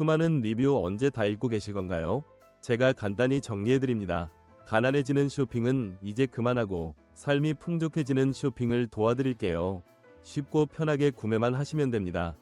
수많은 리뷰 언제 다 읽고 계실 건가요? 제가 간단히 정리해드립니다. 가난해지는 쇼핑은 이제 그만하고 삶이 풍족해지는 쇼핑을 도와드릴게요. 쉽고 편하게 구매만 하시면 됩니다.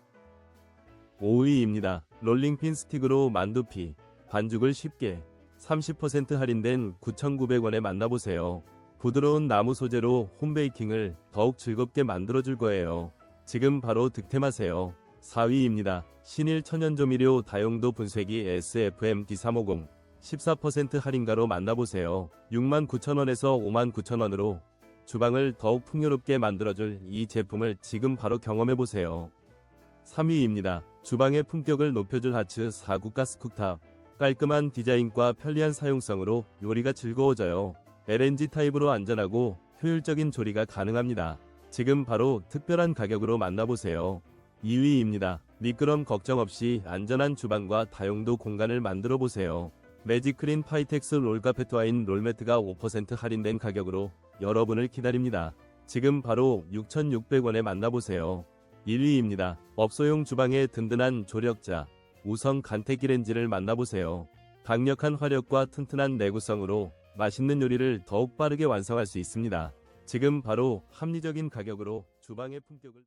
5위입니다. 롤링핀 스틱으로 만두피, 반죽을 쉽게 30% 할인된 9,900원에 만나보세요. 부드러운 나무 소재로 홈베이킹을 더욱 즐겁게 만들어줄 거예요. 지금 바로 득템하세요. 4위입니다. 신일 천연조미료 다용도 분쇄기 SFM D350 14% 할인가로 만나보세요. 69,000원에서 59,000원으로 주방을 더욱 풍요롭게 만들어줄 이 제품을 지금 바로 경험해보세요. 3위입니다. 주방의 품격을 높여줄 하츠 4구 가스 쿡탑. 깔끔한 디자인과 편리한 사용성으로 요리가 즐거워져요. LNG 타입으로 안전하고 효율적인 조리가 가능합니다. 지금 바로 특별한 가격으로 만나보세요. 2위입니다. 미끄럼 걱정 없이 안전한 주방과 다용도 공간을 만들어 보세요. 매직크린 파이텍스 롤카페트 와인 롤매트가 5% 할인된 가격으로 여러분을 기다립니다. 지금 바로 6,600원에 만나보세요. 1위입니다. 업소용 주방의 든든한 조력자 우성 간택기 렌즈를 만나보세요. 강력한 화력과 튼튼한 내구성으로 맛있는 요리를 더욱 빠르게 완성할 수 있습니다. 지금 바로 합리적인 가격으로 주방의 품격을